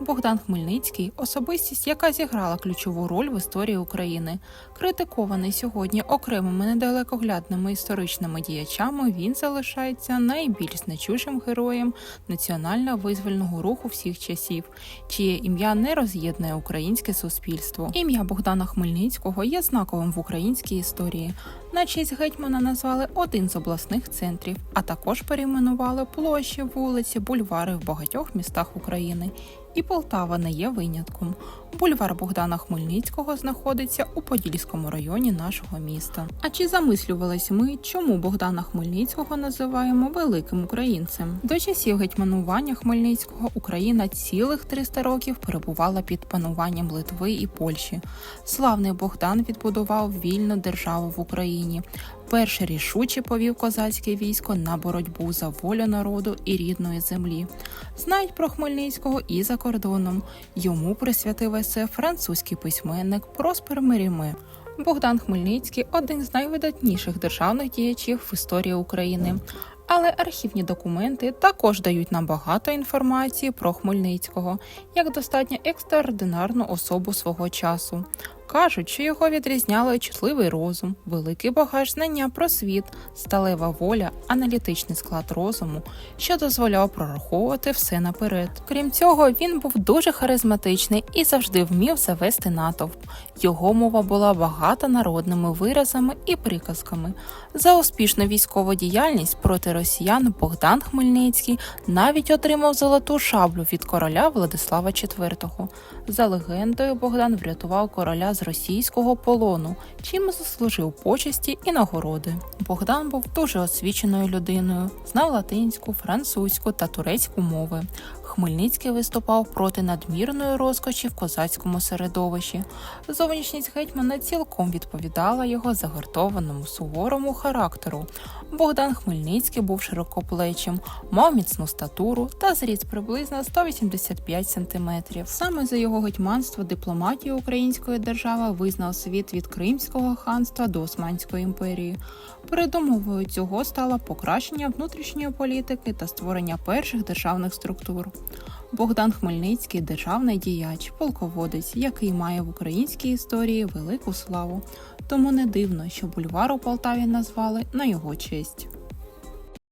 Богдан Хмельницький особистість, яка зіграла ключову роль в історії України. Критикований сьогодні окремими недалекоглядними історичними діячами, він залишається найбільш значущим героєм національно-визвольного руху всіх часів, чиє ім'я не роз'єднує українське суспільство. Ім'я Богдана Хмельницького є знаковим в українській історії. На честь гетьмана назвали один з обласних центрів, а також перейменували площі, вулиці, бульвари в багатьох містах України. І Полтава не є винятком. Бульвар Богдана Хмельницького знаходиться у Подільському районі нашого міста. А чи замислювались ми, чому Богдана Хмельницького називаємо великим українцем? До часів гетьманування Хмельницького Україна цілих 300 років перебувала під пануванням Литви і Польщі. Славний Богдан відбудував вільну державу в Україні. Перше рішуче повів козацьке військо на боротьбу за волю народу і рідної землі. Знають про Хмельницького і за кордоном. Йому присвятив французький письменник Проспер Меріме. Богдан Хмельницький один з найвидатніших державних діячів в історії України. Але архівні документи також дають нам багато інформації про Хмельницького як достатньо екстраординарну особу свого часу. Кажуть, що його відрізняли чутливий розум, великий багаж знання про світ, сталева воля, аналітичний склад розуму, що дозволяв прораховувати все наперед. Крім цього, він був дуже харизматичний і завжди вмів завести натовп. Його мова була багата народними виразами і приказками. За успішну військову діяльність проти росіян Богдан Хмельницький навіть отримав золоту шаблю від короля Владислава IV. За легендою, Богдан врятував короля з російського полону, чим заслужив почесті і нагороди. Богдан був дуже освіченою людиною, знав латинську, французьку та турецьку мови. Хмельницький виступав проти надмірної розкоші в козацькому середовищі. Зовнішність гетьмана цілком відповідала його загартованому суворому характеру. Богдан Хмельницький був широкоплечим, мав міцну статуру та зріст приблизно 185 см. Саме за його гетьманство дипломатію української держави визнав світ від Кримського ханства до Османської імперії. Передумовою цього стало покращення внутрішньої політики та створення перших державних структур. Богдан Хмельницький державний діяч, полководець, який має в українській історії велику славу. Тому не дивно, що бульвар у Полтаві назвали на його честь.